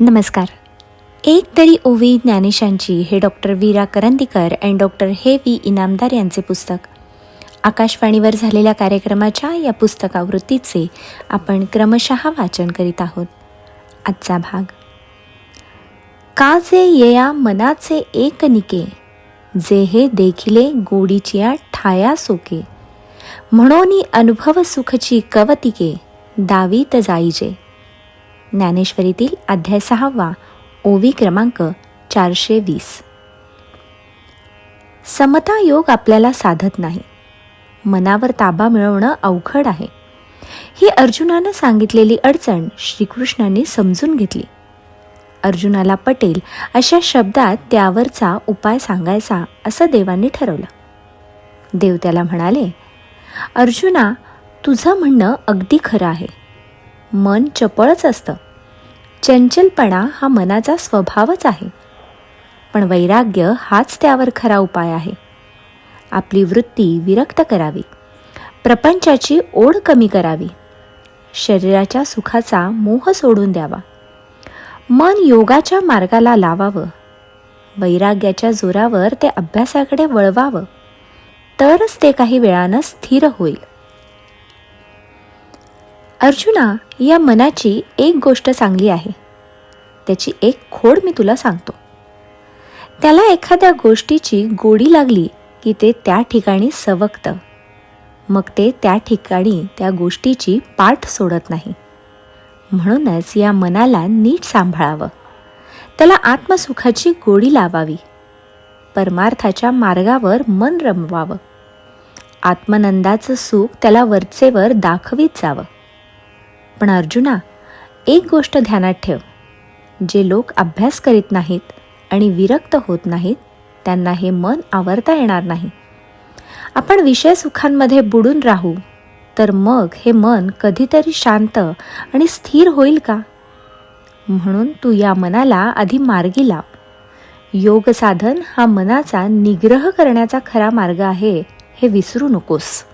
नमस्कार. एक तरी ओवी ज्ञानेशांची हे doctor Veera Karandikar and doctor हे व्ही इनामदार यांचे पुस्तक. आकाशवाणीवर झालेल्या कार्यक्रमाच्या या पुस्तकावृत्तीचे आपण क्रमशः वाचन करीत आहोत. आजचा भाग. का जे येया मनाचे एक निके जे हे देखिले गोडीचिया ठाया सोके. म्हणोनी अनुभव सुखची कवतिके दावीत जाईजे. ज्ञानेश्वरीतील अध्याय सहावा ओवी क्रमांक चारशे वीस. समता योग आपल्याला साधत नाही. मनावर ताबा मिळवणं अवघड आहे. ही अर्जुनानं सांगितलेली अडचण श्रीकृष्णांनी समजून घेतली. अर्जुनाला पटेल अशा शब्दात त्यावरचा उपाय सांगायचा असं देवांनी ठरवलं. देव त्याला म्हणाले अर्जुना तुझं म्हणणं अगदी खरं आहे. मन चपळच असतं. चंचलपणा हा मनाचा स्वभावच आहे. पण वैराग्य हाच त्यावर खरा उपाय आहे. आपली वृत्ती विरक्त करावी. प्रपंचाची ओढ कमी करावी. शरीराच्या सुखाचा मोह सोडून द्यावा. मन योगाच्या मार्गाला लावावं. वैराग्याच्या जोरावर ते अभ्यासाकडे वळवावं. तरच ते काही वेळानं स्थिर होईल. अर्जुना या मनाची एक गोष्ट चांगली आहे. त्याची एक खोड मी तुला सांगतो. त्याला एखाद्या गोष्टीची गोडी लागली की ते त्या ठिकाणी सवकतं. मग ते त्या ठिकाणी त्या गोष्टीची पाठ सोडत नाही. म्हणूनच या मनाला नीट सांभाळावं. त्याला आत्मसुखाची गोडी लावावी. परमार्थाच्या मार्गावर मन रमवावं. आत्मनंदाचं सुख त्याला वरचेवर दाखवीत जावं. पण अर्जुना एक गोष्ट ध्यानात ठेव. जे लोक अभ्यास करीत नाहीत आणि विरक्त होत नाहीत त्यांना हे मन आवरता येणार नाही. आपण विषय सुखांमध्ये बुडून राहू तर मग हे मन कधीतरी शांत आणि स्थिर होईल का? म्हणून तू या मनाला आधी मार्गी लाव. योग साधन हा मनाचा निग्रह करण्याचा खरा मार्ग आहे हे विसरू नकोस.